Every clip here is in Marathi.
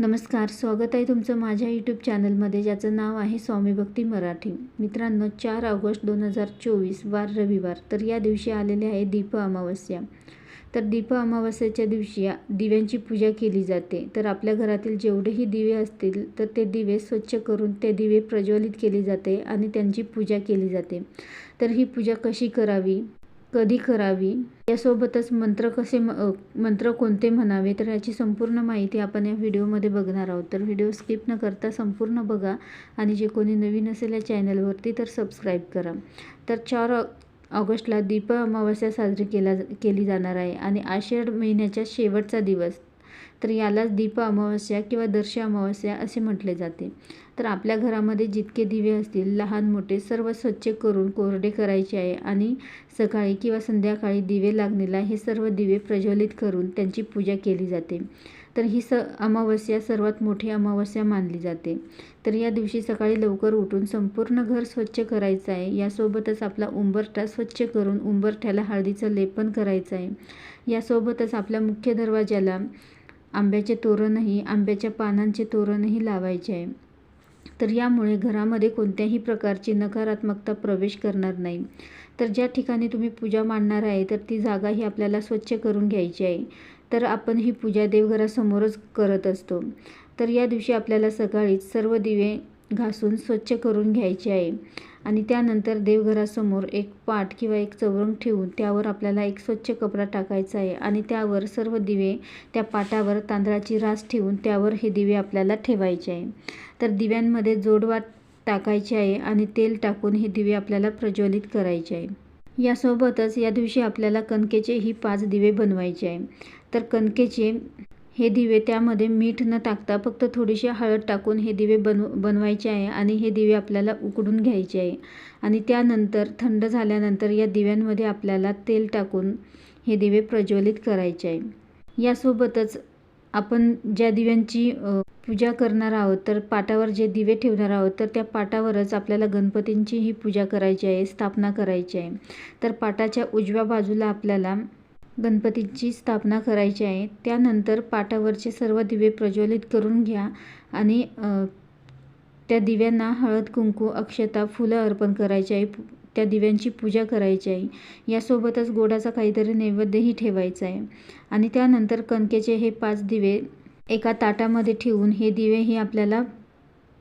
नमस्कार स्वागत आहे तुमचं माझ्या यूट्यूब चॅनलमध्ये ज्याचं नाव आहे स्वामी भक्ती मराठी. मित्रांनो चार ऑगस्ट दोन हजार चोवीस वार रविवार तर या दिवशी आलेले आहे दीप अमावस्या. तर दीप अमावस्याच्या दिवशी या दिव्यांची पूजा केली जाते. तर आपल्या घरातील जेवढेही दिवे असतील तर ते दिवे स्वच्छ करून ते दिवे प्रज्वलित केली जाते आणि त्यांची पूजा केली जाते. तर ही पूजा कशी करावी? कधी करावी? यासोबतच मंत्र कसे म मंत्र कोणते म्हणावे तर याची संपूर्ण माहिती आपण या व्हिडिओमध्ये बघणार आहोत. तर व्हिडिओ स्किप न करता संपूर्ण बघा आणि जे कोणी नवीन असेल या चॅनलवरती तर सबस्क्राईब करा. तर चार ऑगस्टला दीप अमावस्या साजरी केला केली जाणार आहे आणि आषाढ महिन्याच्या शेवटचा दिवस. तर यालाच दीप अमावस्या किंवा दर्श अमावस्या असे म्हटले जाते. तर आपल्या घरामध्ये जितके दिवे असतील लहान मोठे सर्व स्वच्छ करून कोरडे करायचे आहे आणि सकाळी किंवा संध्याकाळी दिवे लागणीला हे सर्व दिवे प्रज्वलित करून त्यांची पूजा केली जाते. तर ही स अमावस्या सर्वात मोठी अमावस्या मानली जाते. तर या दिवशी सकाळी लवकर उठून संपूर्ण घर स्वच्छ करायचं आहे. यासोबतच आपला उंबरठा स्वच्छ करून उंबरठ्याला हळदीचं लेपन करायचं आहे. यासोबतच आपल्या मुख्य दरवाजाला आंब्याचे तोरणही आंब्याच्या पानांचे तोरणही लावायचे आहे. तर यामुळे घरामध्ये कोणत्याही प्रकारची नकारात्मकता प्रवेश करणार नाही. तर ज्या ठिकाणी तुम्ही पूजा मांडणार आहे तर ती जागा ही आपल्याला स्वच्छ करून घ्यायची आहे. तर आपण ही पूजा देवघरासमोरच करत असतो. तर या दिवशी आपल्याला सकाळीच सर्व दिवे घासून स्वच्छ करून घ्यायचे आहे. आणि त्यानंतर देवघरासमोर एक पाट किंवा एक चौरंग ठेवून त्यावर आपल्याला एक स्वच्छ कपडा टाकायचा आहे आणि त्यावर सर्व दिवे त्या पाटावर तांदळाची रास ठेवून त्यावर हे दिवे आपल्याला ठेवायचे आहे. तर दिव्यांमध्ये जोडवा टाकायचे आहे आणि तेल टाकून हे दिवे आपल्याला प्रज्वलित करायचे आहे. यासोबतच या दिवशी आपल्याला कणकेचेही पाच दिवे बनवायचे आहे. तर कणकेचे हे दिवे त्यामध्ये मीठ न टाकता फक्त थोडीशी हळद टाकून हे दिवे बनव बनवायचे आहे आणि हे दिवे आपल्याला उकडून घ्यायचे आहे. आणि त्यानंतर थंड झाल्यानंतर या दिव्यांमध्ये आपल्याला तेल टाकून हे दिवे प्रज्वलित करायचे आहे. यासोबतच आपण ज्या दिव्यांची पूजा करणार आहोत तर पाटावर जे दिवे ठेवणार आहोत तर त्या पाटावरच आपल्याला गणपतींची ही पूजा करायची आहे स्थापना करायची आहे. तर पाटाच्या उजव्या बाजूला आपल्याला गणपतीची स्थापना करायची आहे. त्यानंतर पाटावरचे सर्व दिवे प्रज्वलित करून घ्या आणि त्या दिव्यांना हळद कुंकू अक्षता फुलं अर्पण करायची आहे. त्या दिव्यांची पूजा करायची आहे. यासोबतच गोडाचा काहीतरी नैवेद्यही ठेवायचा आहे. आणि त्यानंतर कणकेचे हे पाच दिवे एका ताटामध्ये ठेवून हे दिवे हे आपल्याला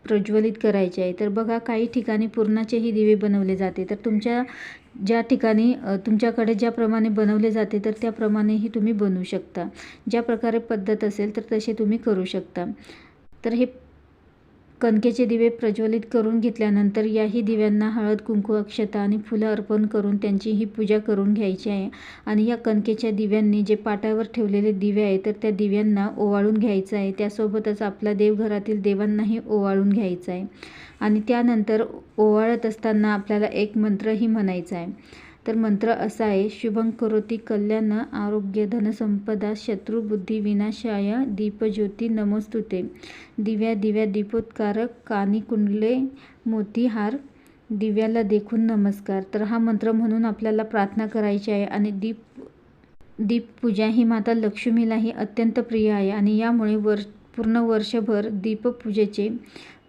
प्रज्वलित करायचे आहे. तर बघा काही ठिकाणी पुरणाचेही दिवे बनवले जाते. तर तुमच्या ज्या ठिकाणी तुमच्याकडे ज्याप्रमाणे बनवले जाते तर त्याप्रमाणेही तुम्ही बनवू शकता. ज्या प्रकारे पद्धत असेल तर तसे तुम्ही करू शकता. तर हे कणकेचे दिवे प्रज्वलित करून घेतल्यानंतर याही दिव्यांना हळद कुंकू अक्षता आणि फुलं अर्पण करून त्यांची ही पूजा करून घ्यायची आहे. आणि या कणकेच्या दिव्यांनी जे पाटावर ठेवलेले दिवे आहे तर त्या दिव्यांना ओवाळून घ्यायचं आहे. त्यासोबतच आपल्या देवघरातील देवांनाही ओवाळून घ्यायचं आहे. आणि त्यानंतर ओवाळत असताना आपल्याला एक मंत्रही म्हणायचा आहे. तर मंत्र असा आहे शुभं करोती कल्याण आरोग्य धनसंपदा शत्रुबुद्धी विनाशाय दीपज्योती नमोस्तुते। दिव्या दिव्या दीपोत्कारक कानी कुंडले मोतीहार दिव्याला देखून नमस्कार. तर हा मंत्र म्हणून आपल्याला प्रार्थना करायची आहे आणि दीप दीपपूजा ही माता लक्ष्मीलाही अत्यंत प्रिय आहे आणि यामुळे वर पूर्ण वर्षभर दीपपूजेचे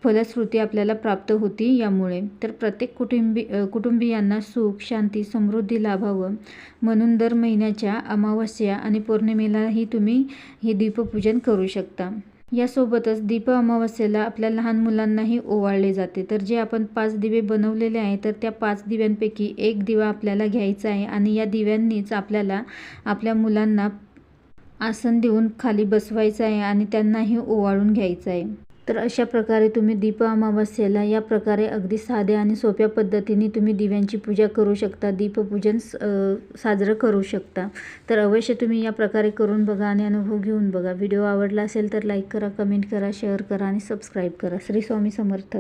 फलश्रुती आपल्याला प्राप्त होती यामुळे. तर प्रत्येक कुटुंबी कुटुंबियांना सुख शांती समृद्धी लाभावं. म्हणून दर महिन्याच्या अमावस्या आणि पौर्णिमेलाही तुम्ही हे दीपपूजन करू शकता. यासोबतच दीप अमावस्येला आपल्या लहान मुलांनाही ओवाळले जाते. तर जे आपण पाच दिवे बनवलेले आहे तर त्या पाच दिव्यांपैकी एक दिवा आपल्याला घ्यायचा आहे आणि या दिव्यांनीच आपल्याला आपल्या मुलांना आसन देऊन खाली बसवायचं आहे आणि त्यांनाही ओवाळून घ्यायचं आहे. तर अशा प्रकारे तुम्ही दीप अमावस्येला या प्रकारे अगदी साध्या आणि सोप्या पद्धतीने तुम्ही दिव्यांची पूजा करू शकता दीपपूजन साजरं करू शकता. तर अवश्य तुम्ही या प्रकारे करून बघा आणि अनुभव घेऊन बघा. व्हिडिओ आवडला असेल तर लाईक करा कमेंट करा शेअर करा आणि सबस्क्राईब करा. श्री स्वामी समर्थ.